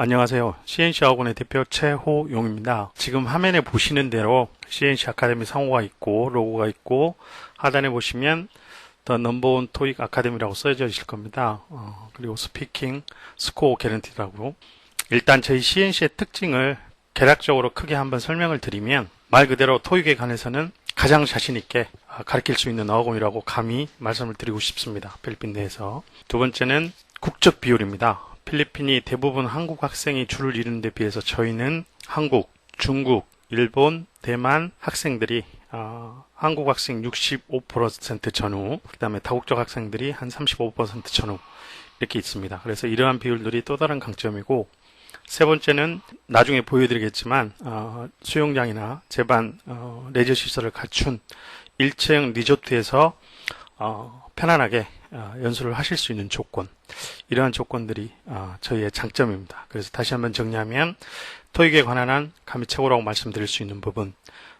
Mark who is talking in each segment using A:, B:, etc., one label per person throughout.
A: 안녕하세요. CNC 학원의 대표 최호용입니다. 지금 화면에 보시는 대로 CNC 아카데미 상호가 있고 로고가 있고 하단에 보시면 더 넘버원 토익 아카데미라고 써져 있을 겁니다. 어, 그리고 스피킹 스코어 개런티라고 일단 저희 CNC의 특징을 개략적으로 크게 한번 설명을 드리면 말 그대로 토익에 관해서는 가장 자신 있게 가르칠 수 있는 어학원이라고 감히 말씀을 드리고 싶습니다. 필리핀 내에서 두 번째는 국적 비율입니다. 필리핀이 대부분 한국 학생이 줄을 이루는 데 비해서 저희는 한국, 중국, 일본, 대만 학생들이 어, 한국 학생 65% 전후, 그 다음에 다국적 학생들이 한 35% 전후 이렇게 있습니다. 그래서 이러한 비율들이 또 다른 강점이고 세 번째는 나중에 보여드리겠지만 어, 수영장이나 제반 어, 레저 시설을 갖춘 1층 리조트에서 어, 편안하게 어, 연수를 하실 수 있는 조건 이러한 조건들이 어, 저희의 장점입니다. 그래서 다시 한번 정리하면 토익에 관한 한 감히 최고라고 말씀드릴 수 있는 부분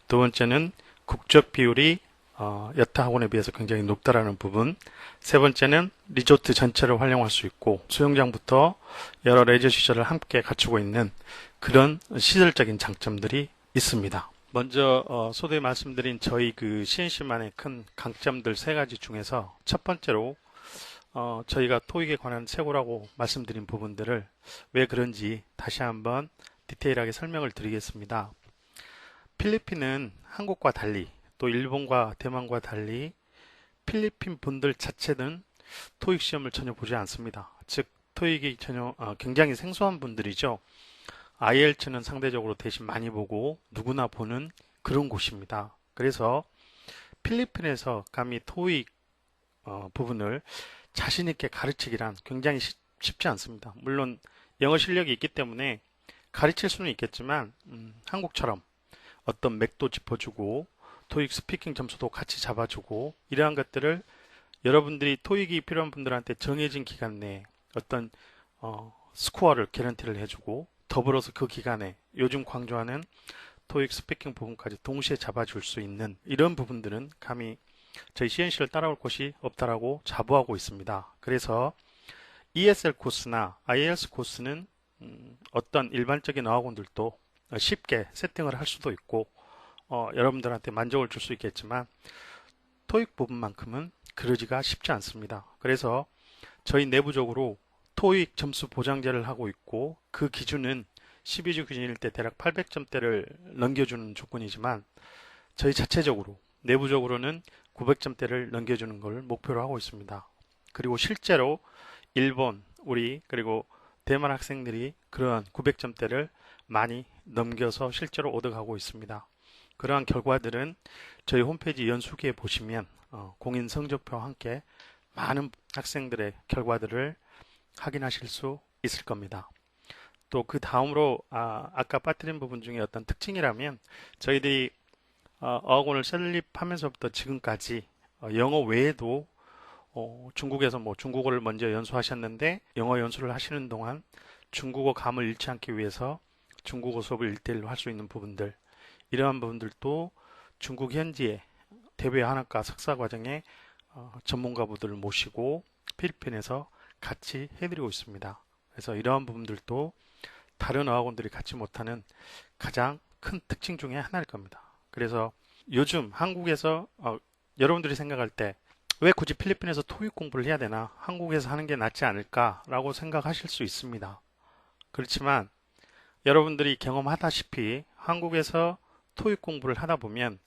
A: 두 번째는 국적 비율이 어, 여타 학원에 비해서 굉장히 높다라는 부분 세 번째는 리조트 전체를 활용할 수 있고 수영장부터 여러 레저 시설을 함께 갖추고 있는 그런 시설적인 장점들이 있습니다. 먼저 어, 소대 말씀드린 저희 그 CNC만의 큰 강점들 세 가지 중에서 첫 번째로 어, 저희가 토익에 관한 최고라고 말씀드린 부분들을 왜 그런지 다시 한번 디테일하게 설명을 드리겠습니다. 필리핀은 한국과 달리 또 일본과 대만과 달리 필리핀 분들 자체는 토익 시험을 전혀 보지 않습니다. 즉 토익이 전혀 어, 굉장히 생소한 분들이죠. IELTS는 상대적으로 대신 많이 보고 누구나 보는 그런 곳입니다. 그래서 필리핀에서 감히 토익 어, 부분을 자신 있게 가르치기란 굉장히 쉽, 쉽지 않습니다. 물론 영어 실력이 있기 때문에 가르칠 수는 있겠지만 음, 한국처럼 어떤 맥도 짚어주고 토익 스피킹 점수도 같이 잡아주고 이러한 것들을 여러분들이 토익이 필요한 분들한테 정해진 기간 내에 어떤 어, 스코어를 개런티를 해주고 더불어서 그 기간에 요즘 강조하는 토익 스피킹 부분까지 동시에 잡아줄 수 있는 이런 부분들은 감히 저희 CNC를 따라올 곳이 없다라고 자부하고 있습니다. 그래서 ESL 코스나 IELTS 코스는 음, 어떤 일반적인 어학원들도 쉽게 세팅을 할 수도 있고 어, 여러분들한테 만족을 줄 수 있겠지만 토익 부분만큼은 그러지가 쉽지 않습니다. 그래서 저희 내부적으로 토익 점수 보장제를 하고 있고 그 기준은 12주 기준일 때 대략 800점대를 넘겨주는 조건이지만 저희 자체적으로 내부적으로는 900점대를 넘겨주는 걸 목표로 하고 있습니다. 그리고 실제로 일본, 우리 그리고 대만 학생들이 그러한 900점대를 많이 넘겨서 실제로 얻어가고 있습니다. 그러한 결과들은 저희 홈페이지 연수기에 보시면 어, 공인 성적표와 함께 많은 학생들의 결과들을 확인하실 수 있을 겁니다. 또 그 다음으로 아, 아까 빠뜨린 부분 중에 어떤 특징이라면 저희들이 어, 어학원을 설립하면서부터 지금까지 어, 영어 외에도 어, 중국에서 뭐 중국어를 먼저 연수하셨는데 영어 연수를 하시는 동안 중국어 감을 잃지 않기 위해서 중국어 수업을 일대일로 할 수 있는 부분들 이러한 부분들도 중국 현지의 대외 한학과 석사 과정에 어, 전문가분들을 모시고 필리핀에서 같이 해드리고 있습니다. 그래서 이러한 부분들도 다른 어학원들이 갖지 못하는 가장 큰 특징 중에 하나일 겁니다. 그래서 요즘 한국에서 어, 여러분들이 생각할 때 왜 굳이 필리핀에서 토익 공부를 해야 되나 한국에서 하는 게 낫지 않을까라고 생각하실 수 있습니다. 그렇지만 여러분들이 경험하다시피 한국에서 토익 공부를 하다 보면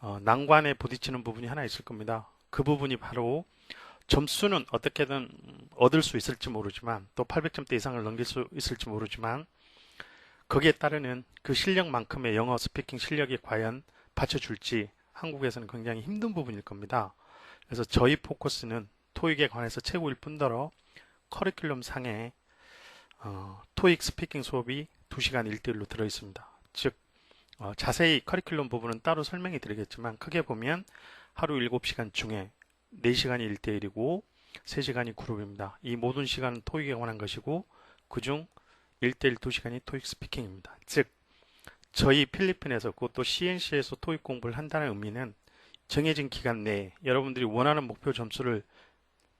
A: 어, 난관에 부딪히는 부분이 하나 있을 겁니다. 그 부분이 바로 점수는 어떻게든 얻을 수 있을지 모르지만 또 800점대 이상을 넘길 수 있을지 모르지만 거기에 따르는 그 실력만큼의 영어 스피킹 실력이 과연 받쳐줄지 한국에서는 굉장히 힘든 부분일 겁니다. 그래서 저희 포커스는 토익에 관해서 최고일 뿐더러 커리큘럼 상에 어, 토익 스피킹 수업이 2시간 1대1로 들어있습니다. 즉 어, 자세히 커리큘럼 부분은 따로 설명해 드리겠지만 크게 보면 하루 7시간 중에 4시간이 1대1이고 3시간이 그룹입니다. 이 모든 시간은 토익에 관한 것이고 그중 1대1 2시간이 토익 스피킹입니다. 즉 저희 필리핀에서 그것도 CNC에서 토익 공부를 한다는 의미는 정해진 기간 내에 여러분들이 원하는 목표 점수를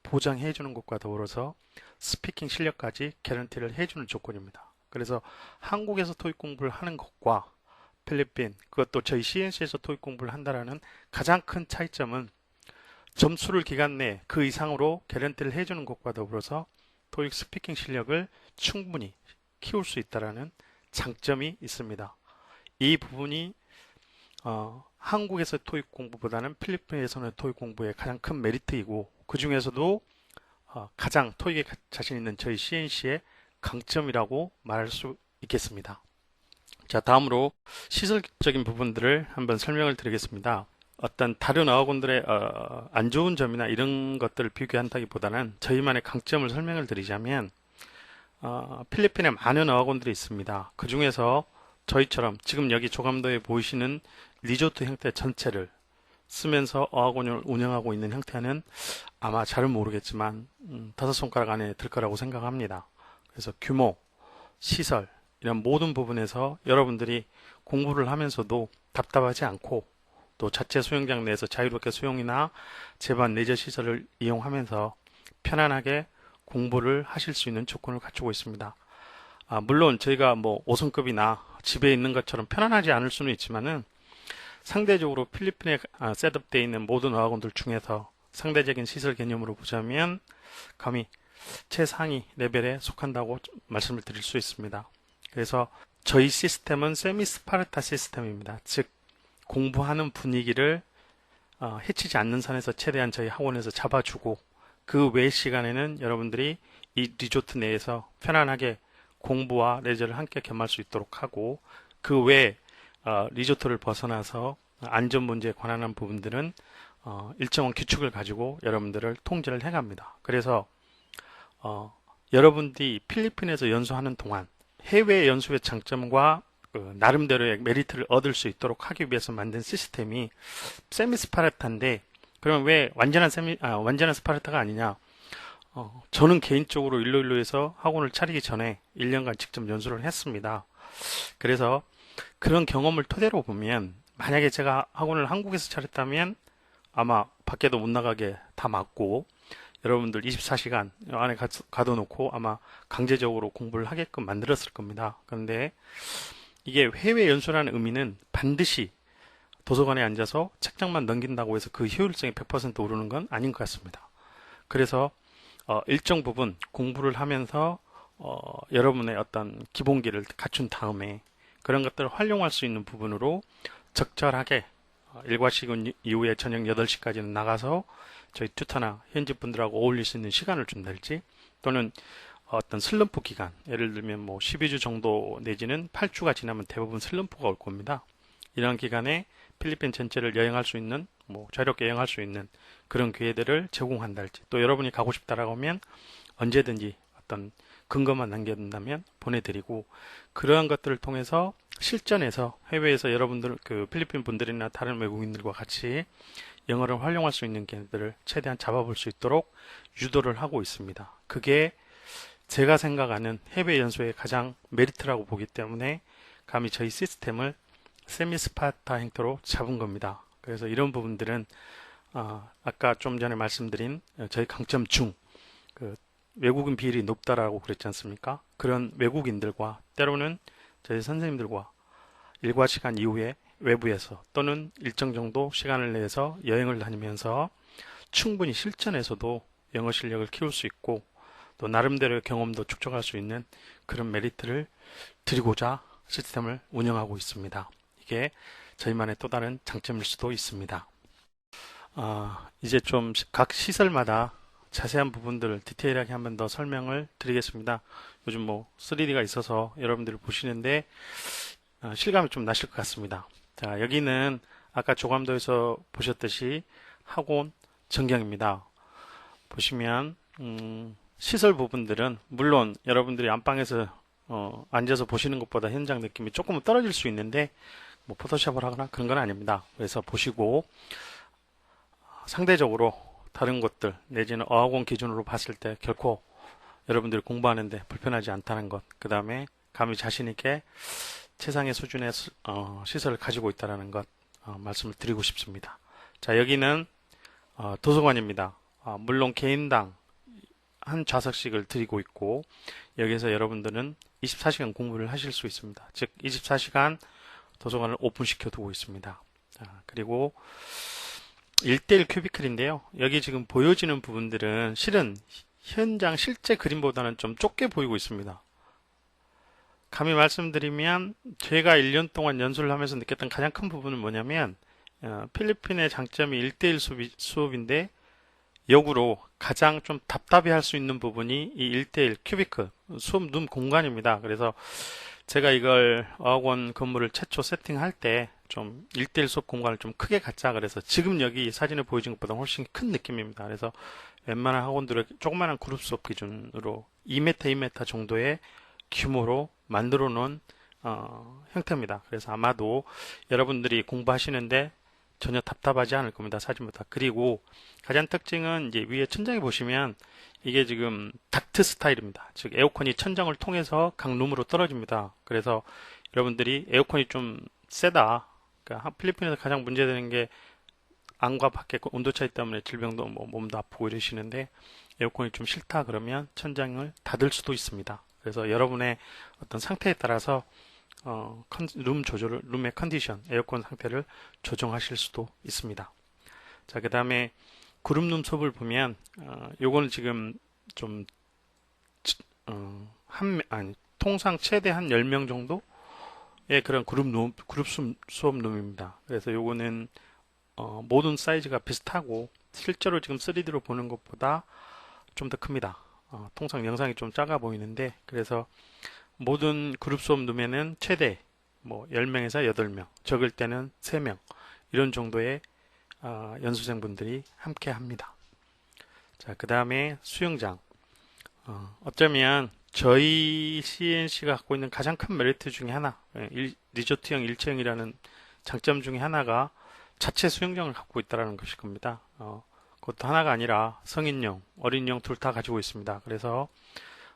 A: 보장해 주는 것과 더불어서 스피킹 실력까지 개런티를 해 주는 조건입니다. 그래서 한국에서 토익 공부를 하는 것과 필리핀 그것도 저희 CNC에서 토익 공부를 한다라는 가장 큰 차이점은 점수를 기간 내 그 이상으로 개런티를 해주는 것과 더불어서 토익 스피킹 실력을 충분히 키울 수 있다라는 장점이 있습니다. 이 부분이 어, 한국에서 토익 공부보다는 필리핀에서는 토익 공부의 가장 큰 메리트이고 그 중에서도 어, 가장 토익에 가- 자신 있는 저희 CNC의 강점이라고 말할 수 있겠습니다. 자, 다음으로 시설적인 부분들을 한번 설명을 드리겠습니다. 어떤 다른 어학원들의 어, 안 좋은 점이나 이런 것들을 비교한다기보다는 저희만의 강점을 설명을 드리자면 어, 필리핀에 많은 어학원들이 있습니다. 그 중에서 저희처럼 지금 여기 조감도에 보이시는 리조트 형태 전체를 쓰면서 어학원을 운영하고 있는 형태는 아마 잘은 모르겠지만 음, 다섯 손가락 안에 들 거라고 생각합니다. 그래서 규모, 시설 이런 모든 부분에서 여러분들이 공부를 하면서도 답답하지 않고 또 자체 수영장 내에서 자유롭게 수영이나 제반 레저 시설을 이용하면서 편안하게 공부를 하실 수 있는 조건을 갖추고 있습니다. 아, 물론 저희가 뭐 5성급이나 집에 있는 것처럼 편안하지 않을 수는 있지만은 상대적으로 필리핀에 아, 셋업되어 있는 모든 어학원들 중에서 상대적인 시설 개념으로 보자면 감히 최상위 레벨에 속한다고 말씀을 드릴 수 있습니다. 그래서 저희 시스템은 세미 스파르타 시스템입니다. 즉 공부하는 분위기를 어, 해치지 않는 선에서 최대한 저희 학원에서 잡아주고 그 외 시간에는 여러분들이 이 리조트 내에서 편안하게 공부와 레저를 함께 겸할 수 있도록 하고 그 외 어, 리조트를 벗어나서 안전 문제에 관한 부분들은 어, 일정한 규칙을 가지고 여러분들을 통제를 해갑니다. 그래서 어, 여러분들이 필리핀에서 연수하는 동안 해외 연수의 장점과 그 나름대로의 메리트를 얻을 수 있도록 하기 위해서 만든 시스템이 세미 스파르타인데 그러면 왜 완전한 세미 아, 완전한 스파르타가 아니냐? 어, 저는 개인적으로 일로일로에서 학원을 차리기 전에 1년간 직접 연수를 했습니다. 그래서 그런 경험을 토대로 보면 만약에 제가 학원을 한국에서 차렸다면 아마 밖에도 못 나가게 다 막고 여러분들 24시간 안에 가, 가둬놓고 아마 강제적으로 공부를 하게끔 만들었을 겁니다. 그런데 이게 해외 연수라는 의미는 반드시 도서관에 앉아서 책장만 넘긴다고 해서 그 효율성이 100% 오르는 건 아닌 것 같습니다. 그래서 어, 일정 부분 공부를 하면서 어, 여러분의 어떤 기본기를 갖춘 다음에 그런 것들을 활용할 수 있는 부분으로 적절하게 어, 일과 시간 이후에 저녁 8시까지는 나가서 저희 튜터나 현지 분들하고 어울릴 수 있는 시간을 준달지 또는 어떤 슬럼프 기간 예를 들면 뭐 12주 정도 내지는 8주가 지나면 대부분 슬럼프가 올 겁니다. 이런 기간에 필리핀 전체를 여행할 수 있는 뭐 자유롭게 여행할 수 있는 그런 기회들을 제공한달지 또 여러분이 가고 싶다라고 하면 언제든지 어떤 근거만 남겨둔다면 보내드리고 그러한 것들을 통해서 실전에서 해외에서 여러분들 그 필리핀 분들이나 다른 외국인들과 같이 영어를 활용할 수 있는 기회들을 최대한 잡아볼 수 있도록 유도를 하고 있습니다. 그게 제가 생각하는 해외 연수의 가장 메리트라고 보기 때문에 감히 저희 시스템을 세미 스파타 형태로 잡은 겁니다. 그래서 이런 부분들은 아, 아까 좀 전에 말씀드린 저희 강점 중 그 외국인 비율이 높다라고 그랬지 않습니까? 그런 외국인들과 때로는 저희 선생님들과 일과 시간 이후에 외부에서 또는 일정 정도 시간을 내서 여행을 다니면서 충분히 실전에서도 영어 실력을 키울 수 있고 또 나름대로의 경험도 축적할 수 있는 그런 메리트를 드리고자 시스템을 운영하고 있습니다. 이게 저희만의 또 다른 장점일 수도 있습니다. 아, 이제 좀 각 시설마다 자세한 부분들을 디테일하게 한 번 더 설명을 드리겠습니다. 요즘 뭐 3D가 있어서 여러분들이 보시는데 아, 실감이 좀 나실 것 같습니다. 자, 여기는 아까 조감도에서 보셨듯이 학원 전경입니다. 보시면 음, 시설 부분들은 물론 여러분들이 안방에서 어, 앉아서 보시는 것보다 현장 느낌이 조금은 떨어질 수 있는데 뭐 포토샵을 하거나 그런 건 아닙니다. 그래서 보시고 상대적으로 다른 것들 내지는 어학원 기준으로 봤을 때 결코 여러분들이 공부하는데 불편하지 않다는 것, 그 다음에 감히 자신 있게 최상의 수준의 수- 어, 시설을 가지고 있다는 것 어, 말씀을 드리고 싶습니다. 자 여기는 어, 도서관입니다. 아, 물론 개인당 한 좌석씩을 드리고 있고 여기서 여러분들은 24시간 공부를 하실 수 있습니다. 즉 24시간 도서관을 오픈시켜 두고 있습니다. 자, 그리고 1대1 큐비클인데요. 여기 지금 보여지는 부분들은 실은 현장 실제 그림보다는 좀 좁게 보이고 있습니다. 감히 말씀드리면 제가 1년 동안 연수를 하면서 느꼈던 가장 큰 부분은 뭐냐면 어, 필리핀의 장점이 1대1 수업이, 수업인데 역으로 가장 좀 답답해 할 수 있는 부분이 이 1대1 큐비크 수업 룸 공간입니다. 그래서 제가 이걸 어학원 건물을 최초 세팅할 때 좀 1대1 수업 공간을 좀 크게 갖자 그래서 지금 여기 사진에 보여진 것보다 훨씬 큰 느낌입니다. 그래서 웬만한 학원들의 조그마한 그룹 수업 기준으로 2m, 2m 정도의 규모로 만들어 놓은 어, 형태입니다. 그래서 아마도 여러분들이 공부하시는데 전혀 답답하지 않을 겁니다. 사진부터. 그리고 가장 특징은 이제 위에 천장에 보시면 이게 지금 닥트 스타일입니다. 즉 에어컨이 천장을 통해서 각 룸으로 떨어집니다. 그래서 여러분들이 에어컨이 좀 세다. 그러니까 필리핀에서 가장 문제되는 게 안과 밖의 온도 차이 때문에 질병도 뭐 몸도 아프고 이러시는데 에어컨이 좀 싫다 그러면 천장을 닫을 수도 있습니다. 그래서 여러분의 어떤 상태에 따라서 어, 컨, 룸 조절을 룸의 컨디션 에어컨 상태를 조정하실 수도 있습니다. 자, 그 다음에 그룹룸 수업을 보면 어, 요거는 지금 좀 어, 한 아니 통상 최대 한 10명 정도의 그런 그룹 룸 그룹 수업 룸입니다. 그래서 요거는 어, 모든 사이즈가 비슷하고 실제로 지금 3D로 보는 것보다 좀 더 큽니다. 어, 통상 영상이 좀 작아 보이는데 그래서 모든 그룹 수업 룸에는 최대 뭐 10명에서 8명, 적을 때는 3명 이런 정도의 어, 연수생분들이 함께 합니다. 자, 그 다음에 수영장. 어, 어쩌면 저희 CNC가 갖고 있는 가장 큰 메리트 중에 하나, 예, 일, 리조트형 일체형이라는 장점 중에 하나가 자체 수영장을 갖고 있다는 것일 겁니다. 어, 그것도 하나가 아니라 성인용, 어린용 둘 다 가지고 있습니다. 그래서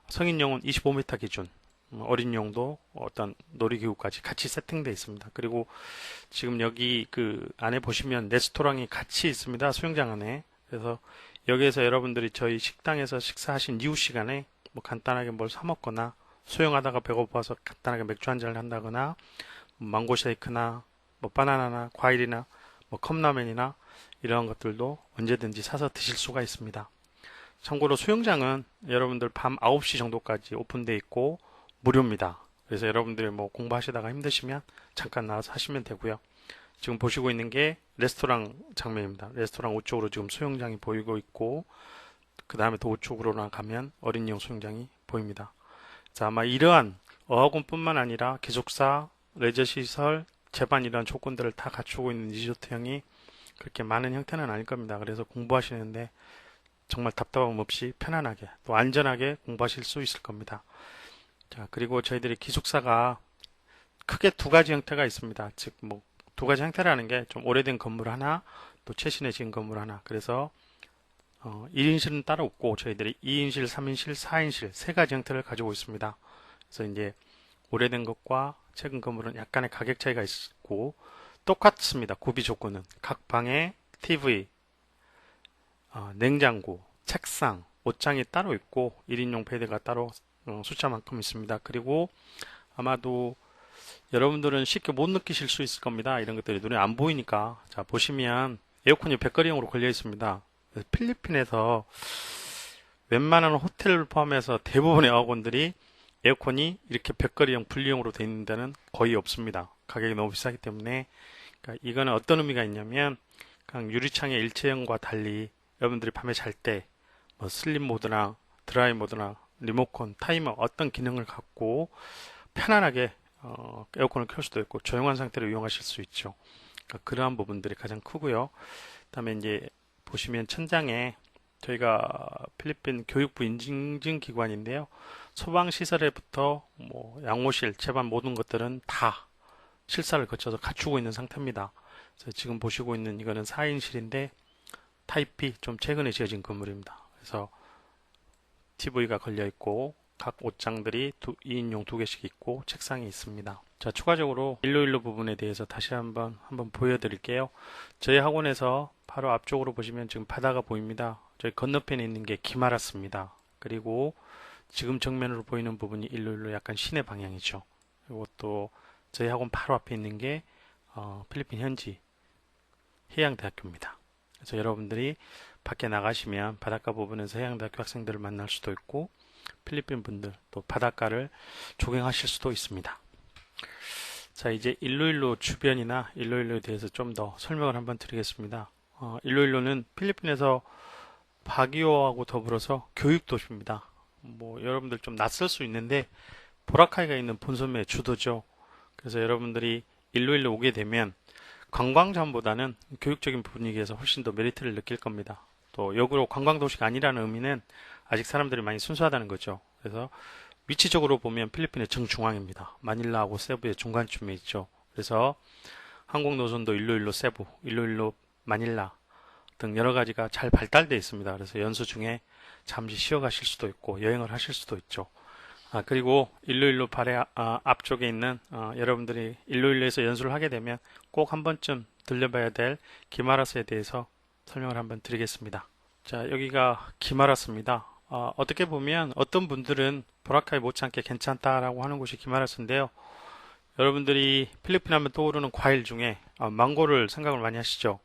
A: 성인용은 25m 기준, 음, 어린 용도 어떤 놀이기구까지 같이 세팅되어 있습니다. 그리고 지금 여기 그 안에 보시면 레스토랑이 같이 있습니다. 수영장 안에. 그래서 여기에서 여러분들이 저희 식당에서 식사하신 이후 시간에 뭐 간단하게 뭘 사 먹거나 수영하다가 배고파서 간단하게 맥주 한 잔을 한다거나 망고 쉐이크나 뭐 바나나나 과일이나 뭐 컵라면이나 이런 것들도 언제든지 사서 드실 수가 있습니다. 참고로 수영장은 여러분들 밤 9시 정도까지 오픈되어 있고 무료입니다. 그래서 여러분들이 뭐 공부하시다가 힘드시면 잠깐 나와서 하시면 되고요. 지금 보시고 있는 게 레스토랑 장면입니다. 레스토랑 우쪽으로 지금 수영장이 보이고 있고 그 다음에 또 우쪽으로 나가면 어린이용 수영장이 보입니다. 자, 아마 이러한 어학원뿐만 아니라 기숙사, 레저시설, 재반 이런 조건들을 다 갖추고 있는 리조트형이 그렇게 많은 형태는 아닐 겁니다. 그래서 공부하시는데 정말 답답함 없이 편안하게 또 안전하게 공부하실 수 있을 겁니다. 자, 그리고 저희들이 기숙사가 크게 두 가지 형태가 있습니다. 즉, 뭐, 두 가지 형태라는 게 좀 오래된 건물 하나, 또 최신에 지은 건물 하나. 그래서, 어, 1인실은 따로 없고, 저희들이 2인실, 3인실, 4인실 세 가지 형태를 가지고 있습니다. 그래서 이제, 오래된 것과 최근 건물은 약간의 가격 차이가 있고, 똑같습니다. 구비 조건은. 각 방에 TV, 어, 냉장고, 책상, 옷장이 따로 있고, 1인용 베드가 따로 어, 숫자만큼 있습니다. 그리고 아마도 여러분들은 쉽게 못 느끼실 수 있을 겁니다. 이런 것들이 눈에 안 보이니까. 자, 보시면 에어컨이 백거리형으로 걸려 있습니다. 필리핀에서 웬만한 호텔을 포함해서 대부분의 어학원들이 에어컨이 이렇게 백거리형 분리형으로 되어 있는 데는 거의 없습니다. 가격이 너무 비싸기 때문에 그러니까 이거는 어떤 의미가 있냐면 그냥 유리창의 일체형과 달리 여러분들이 밤에 잘 때 뭐 슬립 모드나 드라이 모드나 리모컨, 타이머 어떤 기능을 갖고 편안하게 어, 에어컨을 켤 수도 있고 조용한 상태로 이용하실 수 있죠. 그러니까 그러한 부분들이 가장 크고요. 그다음에 이제 보시면 천장에 저희가 필리핀 교육부 인증 기관인데요. 소방 시설에부터 뭐 양호실, 재반 모든 것들은 다 실사를 거쳐서 갖추고 있는 상태입니다. 지금 보시고 있는 이거는 4인실인데 타입이 좀 최근에 지어진 건물입니다. 그래서 TV가 걸려 있고 각 옷장들이 두, 2인용 두 개씩 있고 책상이 있습니다. 자, 추가적으로 일로일로 부분에 대해서 다시 한번 한번 보여드릴게요. 저희 학원에서 바로 앞쪽으로 보시면 지금 바다가 보입니다. 저희 건너편에 있는 게 기마라스입니다. 그리고 지금 정면으로 보이는 부분이 일로 일로 약간 시내 방향이죠. 또 저희 학원 바로 앞에 있는 게 어, 필리핀 현지 해양대학교입니다. 그래서 여러분들이 밖에 나가시면 바닷가 부분에서 해양대학교 학생들을 만날 수도 있고 필리핀 분들 또 바닷가를 조경하실 수도 있습니다. 자 이제 일로일로 주변이나 일로일로에 대해서 좀 더 설명을 한번 드리겠습니다. 어, 일로일로는 필리핀에서 바기오하고 더불어서 교육 도시입니다. 뭐 여러분들 좀 낯설 수 있는데 보라카이가 있는 본섬의 주도죠. 그래서 여러분들이 일로일로 오게 되면 관광점보다는 교육적인 분위기에서 훨씬 더 메리트를 느낄 겁니다. 또 역으로 관광도시가 아니라는 의미는 아직 사람들이 많이 순수하다는 거죠. 그래서 위치적으로 보면 필리핀의 정중앙입니다. 마닐라하고 세부의 중간쯤에 있죠. 그래서 항공 노선도 일로일로 세부, 일로일로 마닐라 등 여러 가지가 잘 발달되어 있습니다. 그래서 연수 중에 잠시 쉬어 가실 수도 있고 여행을 하실 수도 있죠. 아, 그리고 일로일로 발의 아, 앞쪽에 있는 어, 여러분들이 일로일로에서 연수를 하게 되면 꼭 한 번쯤 들려봐야 될 기마라스에 대해서 설명을 한번 드리겠습니다. 자, 여기가 기마라스입니다. 어, 어떻게 보면 어떤 분들은 보라카이 못지않게 괜찮다라고 하는 곳이 기마라스인데요. 여러분들이 필리핀 하면 떠오르는 과일 중에 어, 망고를 생각을 많이 하시죠.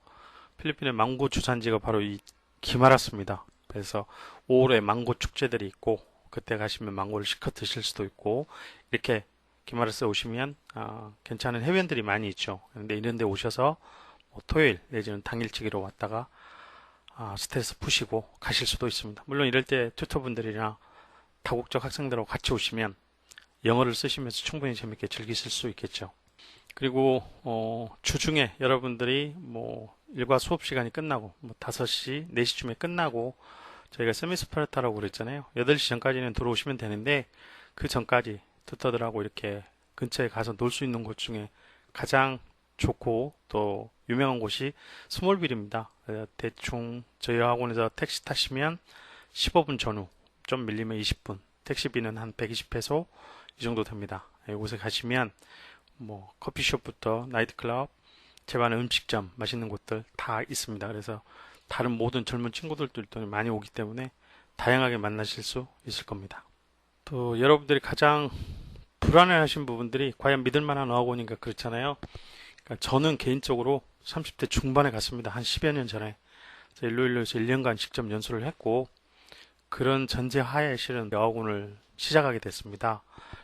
A: 필리핀의 망고 주산지가 바로 이 기마라스입니다. 그래서 5월에 망고 축제들이 있고 그때 가시면 망고를 시켜 드실 수도 있고 이렇게 기마라스 오시면 어, 괜찮은 해변들이 많이 있죠. 그런데 이런 데 오셔서 뭐 토요일 내지는 당일치기로 왔다가 아, 스트레스 푸시고 가실 수도 있습니다. 물론 이럴 때 튜터분들이나 다국적 학생들하고 같이 오시면 영어를 쓰시면서 충분히 재밌게 즐기실 수 있겠죠. 그리고 어, 주중에 여러분들이 뭐 일과 수업 시간이 끝나고 뭐 5시, 4시쯤에 끝나고 저희가 세미스파르타라고 그랬잖아요. 8시 전까지는 들어오시면 되는데 그 전까지 튜터들하고 이렇게 근처에 가서 놀 수 있는 곳 중에 가장 좋고 또 유명한 곳이 스몰빌입니다. 대충 저희 학원에서 택시 타시면 15분 전후 좀 밀리면 20분 택시비는 한 120페소 이 정도 됩니다. 이곳에 가시면 뭐 커피숍부터 나이트클럽 제반의 음식점 맛있는 곳들 다 있습니다. 그래서 다른 모든 젊은 친구들도 많이 오기 때문에 다양하게 만나실 수 있을 겁니다. 또 여러분들이 가장 불안해하신 부분들이 과연 믿을 만한 어학원인가 그렇잖아요. 그러니까 저는 개인적으로 30대 중반에 갔습니다. 한 10여 년 전에 일로일로에서 1년간 직접 연수를 했고 그런 전제 하에 실은 어학원을 시작하게 됐습니다.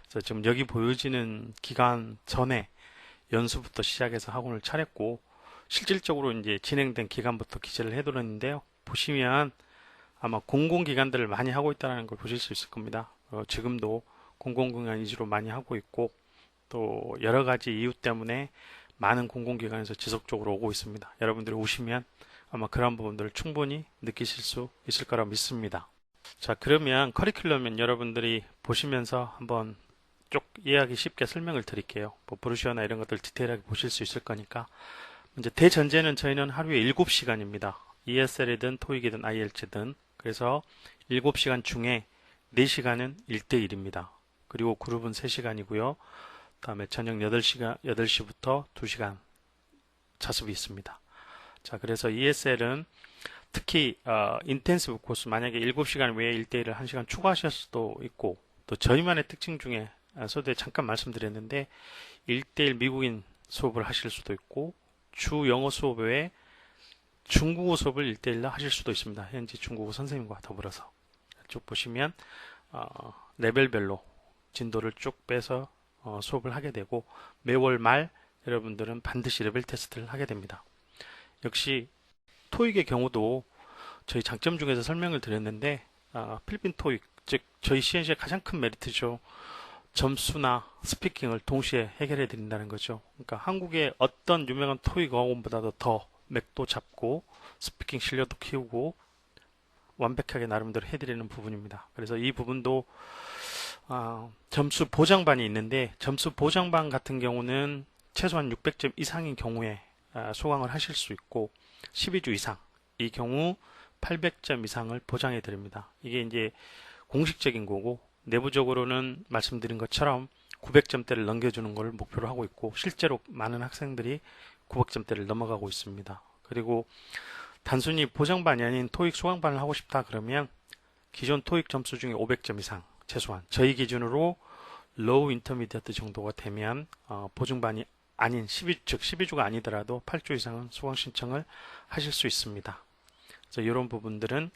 A: 그래서 지금 여기 보여지는 기간 전에 연수부터 시작해서 학원을 차렸고 실질적으로 이제 진행된 기간부터 기재를 해두었는데요. 보시면 아마 공공기관들을 많이 하고 있다는 걸 보실 수 있을 겁니다. 어, 지금도 공공기관 위주로 많이 하고 있고 또 여러 가지 이유 때문에 많은 공공기관에서 지속적으로 오고 있습니다. 여러분들이 오시면 아마 그런 부분들을 충분히 느끼실 수 있을 거라 믿습니다. 자, 그러면 커리큘럼은 여러분들이 보시면서 한번 쭉 이해하기 쉽게 설명을 드릴게요. 뭐 브루시어나 이런 것들 디테일하게 보실 수 있을 거니까. 이제 대전제는 저희는 하루에 7시간입니다. ESL이든 토익이든 IELTS든 그래서 7시간 중에 4시간은 1대1입니다. 그리고 그룹은 3시간이고요. 다음에 저녁 8시간, 8시부터 2시간 자습이 있습니다. 자, 그래서 ESL은 특히 어, 인텐시브 코스 만약에 7시간 외에 1대1을 1시간 추가하실 수도 있고 또 저희만의 특징 중에 서두에 잠깐 말씀드렸는데 1대1 미국인 수업을 하실 수도 있고 주 영어 수업 외에 중국어 수업을 1대1로 하실 수도 있습니다. 현지 중국어 선생님과 더불어서 쭉 보시면 어, 레벨별로 진도를 쭉 빼서 어, 수업을 하게 되고 매월 말 여러분들은 반드시 레벨 테스트를 하게 됩니다. 역시 토익의 경우도 저희 장점 중에서 설명을 드렸는데 어, 필리핀 토익 즉 저희 CNC의 가장 큰 메리트죠. 점수나 스피킹을 동시에 해결해 드린다는 거죠. 그러니까 한국의 어떤 유명한 토익 어학원보다도 더 맥도 잡고 스피킹 실력도 키우고 완벽하게 나름대로 해드리는 부분입니다. 그래서 이 부분도 어, 점수 보장반이 있는데 점수 보장반 같은 경우는 최소한 600점 이상인 경우에 어, 소강을 하실 수 있고 12주 이상 이 경우 800점 이상을 보장해 드립니다. 이게 이제 공식적인 거고 내부적으로는 말씀드린 것처럼 900점대를 넘겨주는 걸 목표로 하고 있고 실제로 많은 학생들이 900점대를 넘어가고 있습니다. 그리고 단순히 보정반이 아닌 토익 수강반을 하고 싶다 그러면 기존 토익 점수 중에 500점 이상 최소한 저희 기준으로 로우 인터미디어트 정도가 되면 어, 보증반이 아닌 12, 즉 12주가 아니더라도 8주 이상은 수강 신청을 하실 수 있습니다. 그래서 이런 부분들은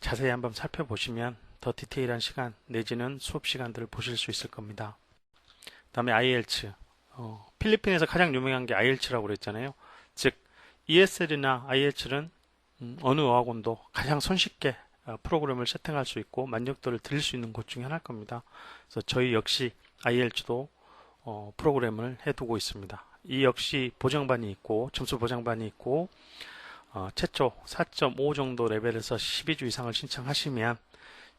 A: 자세히 한번 살펴보시면 더 디테일한 시간 내지는 수업 시간들을 보실 수 있을 겁니다. 다음에 IELTS 어, 필리핀에서 가장 유명한 게 IELTS라고 그랬잖아요. 즉 ESL이나 IELTS는 음, 어느 어학원도 가장 손쉽게 어, 프로그램을 세팅할 수 있고 만족도를 드릴 수 있는 곳 중에 하나일 겁니다. 그래서 저희 역시 IELTS도 어, 프로그램을 해두고 있습니다. 이 역시 보장반이 있고 점수 보장반이 있고 어, 최초 4.5 정도 레벨에서 12주 이상을 신청하시면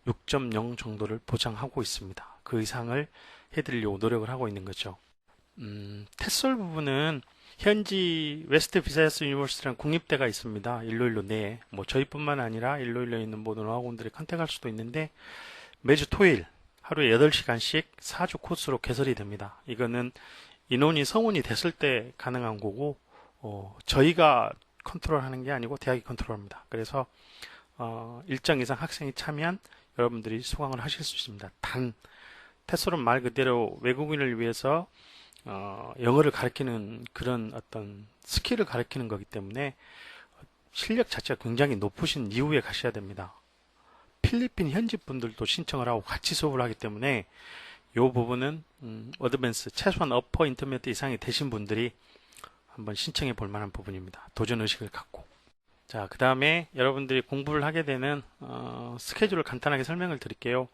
A: 6.0 정도를 보장하고 있습니다. 그 이상을 해드리려고 노력을 하고 있는 거죠. 음, 테솔 부분은 현지 웨스트 비사이스 유니버시티라는 국립대가 있습니다. 일로일로 내에. 뭐 저희뿐만 아니라 일로일로에 있는 모든 어학원들이 컨택할 수도 있는데 매주 토요일 하루에 8시간씩 4주 코스로 개설이 됩니다. 이거는 인원이 성원이 됐을 때 가능한 거고 어, 저희가 컨트롤하는 게 아니고 대학이 컨트롤합니다. 그래서 어, 일정 이상 학생이 참여한 여러분들이 수강을 하실 수 있습니다. 단 테솔은 말 그대로 외국인을 위해서 어, 영어를 가르치는 그런 어떤 스킬을 가르치는 거기 때문에 실력 자체가 굉장히 높으신 이후에 가셔야 됩니다. 필리핀 현지 분들도 신청을 하고 같이 수업을 하기 때문에 이 부분은 음, 어드밴스 최소한 어퍼 인터미디어트 이상이 되신 분들이 한번 신청해 볼 만한 부분입니다. 도전 의식을 갖고. 자, 그 다음에 여러분들이 공부를 하게 되는 어, 스케줄을 간단하게 설명을 드릴게요.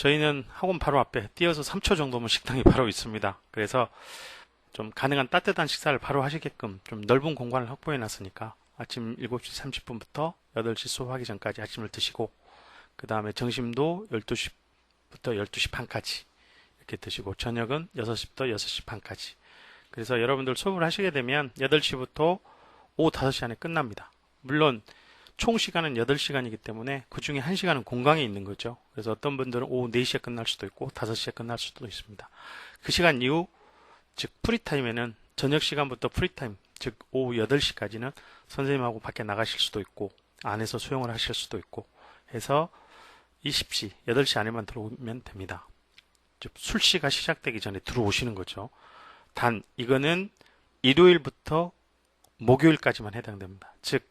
A: 저희는 학원 바로 앞에 뛰어서 3초 정도면 식당이 바로 있습니다. 그래서 좀 가능한 따뜻한 식사를 바로 하시게끔 좀 넓은 공간을 확보해 놨으니까 아침 7시 30분부터 8시 수업하기 전까지 아침을 드시고 그 다음에 점심도 12시부터 12시 반까지 이렇게 드시고 저녁은 6시부터 6시 반까지 그래서 여러분들 수업을 하시게 되면 8시부터 오후 5시 안에 끝납니다. 물론 총 시간은 8시간이기 때문에 그 중에 1시간은 공강에 있는 거죠. 그래서 어떤 분들은 오후 4시에 끝날 수도 있고 5시에 끝날 수도 있습니다. 그 시간 이후 즉 프리타임에는 저녁 시간부터 프리타임 즉 오후 8시까지는 선생님하고 밖에 나가실 수도 있고 안에서 수영을 하실 수도 있고 해서 20시 8시 안에만 들어오면 됩니다. 즉 술시가 시작되기 전에 들어오시는 거죠. 단 이거는 일요일부터 목요일까지만 해당됩니다. 즉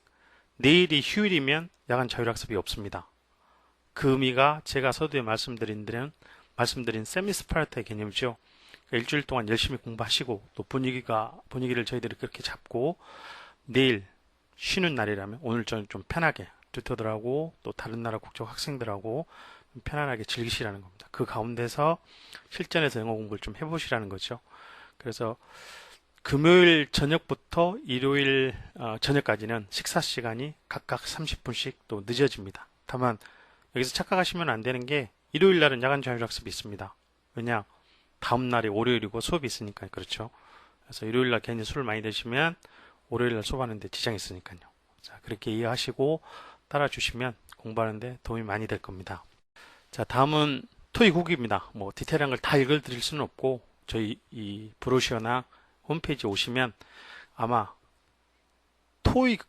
A: 내일이 휴일이면 야간 자율학습이 없습니다. 그 의미가 제가 서두에 말씀드린 데는 말씀드린 세미스파르타의 개념이죠. 그러니까 일주일 동안 열심히 공부하시고 또 분위기가 분위기를 저희들이 그렇게 잡고 내일 쉬는 날이라면 오늘 저는 좀 편하게 튜터들하고 또 다른 나라 국적 학생들하고 편안하게 즐기시라는 겁니다. 그 가운데서 실전에서 영어 공부를 좀 해보시라는 거죠. 그래서 금요일 저녁부터 일요일 어, 저녁까지는 식사 시간이 각각 30분씩 또 늦어집니다. 다만 여기서 착각하시면 안 되는 게 일요일 날은 야간 자율학습이 있습니다. 왜냐? 다음 날이 월요일이고 수업이 있으니까 그렇죠. 그래서 일요일 날 괜히 술을 많이 드시면 월요일 날 수업하는데 지장이 있으니까요. 자, 그렇게 이해하시고 따라주시면 공부하는데 도움이 많이 될 겁니다. 자, 다음은 토익 후기입니다. 뭐 디테일한 걸 다 읽어드릴 수는 없고 저희 이 브로셔나 홈페이지 오시면 아마 토익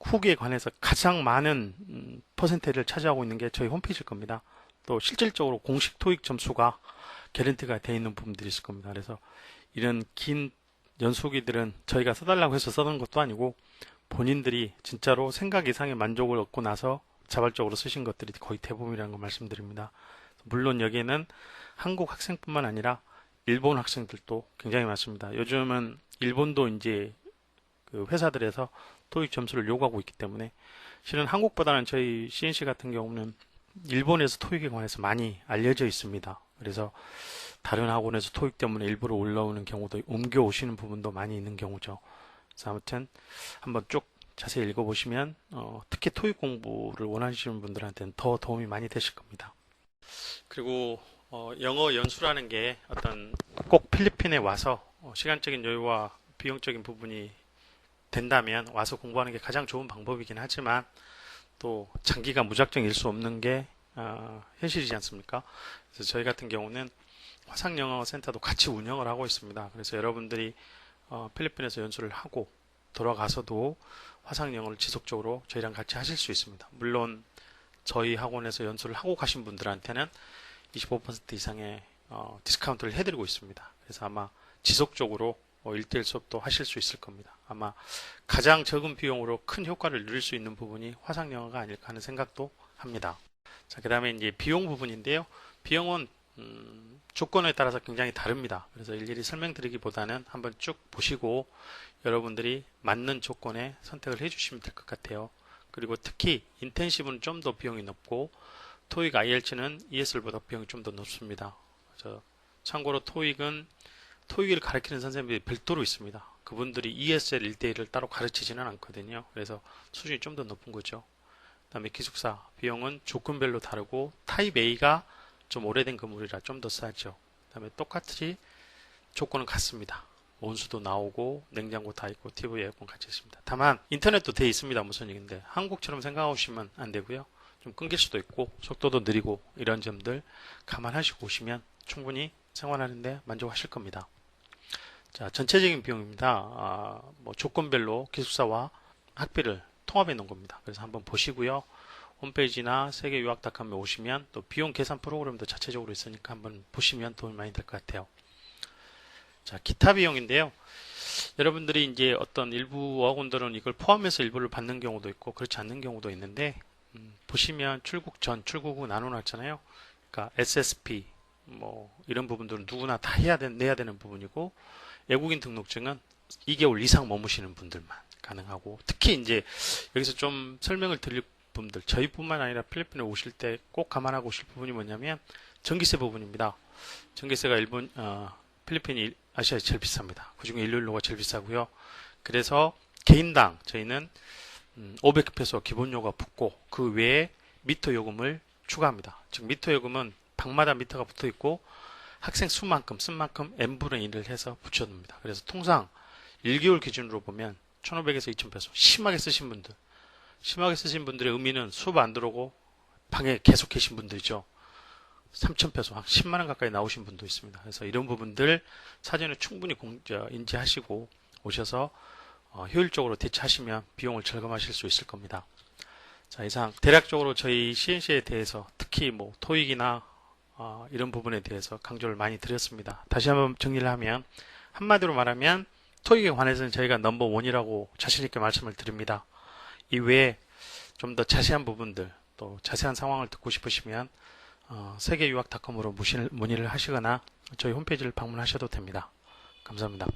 A: 후기에 관해서 가장 많은 음, 퍼센테이지를 차지하고 있는 게 저희 홈페이지일 겁니다. 또 실질적으로 공식 토익 점수가 개런티가 되어 있는 부분들이 있을 겁니다. 그래서 이런 긴 연수기들은 저희가 써달라고 해서 써는 것도 아니고 본인들이 진짜로 생각 이상의 만족을 얻고 나서 자발적으로 쓰신 것들이 거의 대부분이라는 걸 말씀드립니다. 물론 여기에는 한국 학생뿐만 아니라 일본 학생들도 굉장히 많습니다. 요즘은 일본도 이제 그 회사들에서 토익 점수를 요구하고 있기 때문에 실은 한국보다는 저희 CNC 같은 경우는 일본에서 토익에 관해서 많이 알려져 있습니다. 그래서 다른 학원에서 토익 때문에 일부러 올라오는 경우도 옮겨 오시는 부분도 많이 있는 경우죠. 그래서 아무튼 한번 쭉 자세히 읽어보시면 어, 특히 토익 공부를 원하시는 분들한테는 더 도움이 많이 되실 겁니다. 그리고 어, 영어 연수라는 게 어떤 꼭 필리핀에 와서 어, 시간적인 여유와 비용적인 부분이 된다면 와서 공부하는 게 가장 좋은 방법이긴 하지만 또 장기가 무작정 일 수 없는 게 어, 현실이지 않습니까? 그래서 저희 같은 경우는 화상 영어 센터도 같이 운영을 하고 있습니다. 그래서 여러분들이 어, 필리핀에서 연수를 하고 돌아가서도 화상 영어를 지속적으로 저희랑 같이 하실 수 있습니다. 물론 저희 학원에서 연수를 하고 가신 분들한테는 25% 이상의 어, 디스카운트를 해드리고 있습니다. 그래서 아마 지속적으로 어, 1대1 수업도 하실 수 있을 겁니다. 아마 가장 적은 비용으로 큰 효과를 누릴 수 있는 부분이 화상 영어가 아닐까 하는 생각도 합니다. 자, 그 다음에 이제 비용 부분인데요. 비용은 음, 조건에 따라서 굉장히 다릅니다. 그래서 일일이 설명드리기보다는 한번 쭉 보시고 여러분들이 맞는 조건에 선택을 해주시면 될 것 같아요. 그리고 특히 인텐시브는 좀 더 비용이 높고 토익 IELTS는 ESL보다 비용이 좀 더 높습니다. 참고로 토익은 토익을 가르치는 선생님들이 별도로 있습니다. 그분들이 ESL 1대1을 따로 가르치지는 않거든요. 그래서 수준이 좀 더 높은 거죠. 그 다음에 기숙사 비용은 조건별로 다르고 타입 A가 좀 오래된 건물이라 좀 더 싸죠. 그 다음에 똑같이 조건은 같습니다. 온수도 나오고 냉장고 다 있고 TV 에어컨 같이 있습니다. 다만 인터넷도 돼 있습니다. 무슨 얘기인데 한국처럼 생각하시면 안 되고요. 좀 끊길 수도 있고 속도도 느리고 이런 점들 감안하시고 오시면 충분히 생활하는데 만족하실 겁니다. 자 전체적인 비용입니다. 아, 뭐 조건별로 기숙사와 학비를 통합해 놓은 겁니다. 그래서 한번 보시고요. 홈페이지나 세계유학닷컴에 오시면 또 비용 계산 프로그램도 자체적으로 있으니까 한번 보시면 도움이 많이 될 것 같아요. 자, 기타 비용인데요. 여러분들이 이제 어떤 일부 어학원들은 이걸 포함해서 일부를 받는 경우도 있고 그렇지 않는 경우도 있는데 음, 보시면 출국 전, 출국 후 나눠놨잖아요. 그러니까 SSP 뭐 이런 부분들은 누구나 다 해야 되, 내야 되는 부분이고 외국인 등록증은 2개월 이상 머무시는 분들만 가능하고 특히 이제 여기서 좀 설명을 드릴 분들 저희뿐만 아니라 필리핀에 오실 때 꼭 감안하고 오실 부분이 뭐냐면 전기세 부분입니다. 전기세가 일본 어, 필리핀이 아시아에서 제일 비쌉니다. 그중에 일요일로가 제일 비싸고요. 그래서 개인당 저희는 음, 500페소 기본료가 붙고 그 외에 미터 요금을 추가합니다. 즉 미터 요금은 방마다 미터가 붙어 있고 학생 수만큼 쓴 만큼 n분의 1을 해서 붙여줍니다. 그래서 통상 1개월 기준으로 보면 1,500에서 2,000페소 심하게 쓰신 분들 심하게 쓰신 분들의 의미는 수업 안 들어오고 방에 계속 계신 분들이죠. 3,000페소, 한 10만원 가까이 나오신 분도 있습니다. 그래서 이런 부분들 사전에 충분히 공, 저, 인지하시고 오셔서 어, 효율적으로 대처하시면 비용을 절감하실 수 있을 겁니다. 자, 이상 대략적으로 저희 CNC에 대해서 특히 뭐 토익이나 어, 이런 부분에 대해서 강조를 많이 드렸습니다. 다시 한번 정리를 하면 한마디로 말하면 토익에 관해서는 저희가 넘버 원이라고 자신 있게 말씀을 드립니다. 이외에 좀 더 자세한 부분들 또 자세한 상황을 듣고 싶으시면 어, 세계유학닷컴으로 문의를 하시거나 저희 홈페이지를 방문하셔도 됩니다. 감사합니다.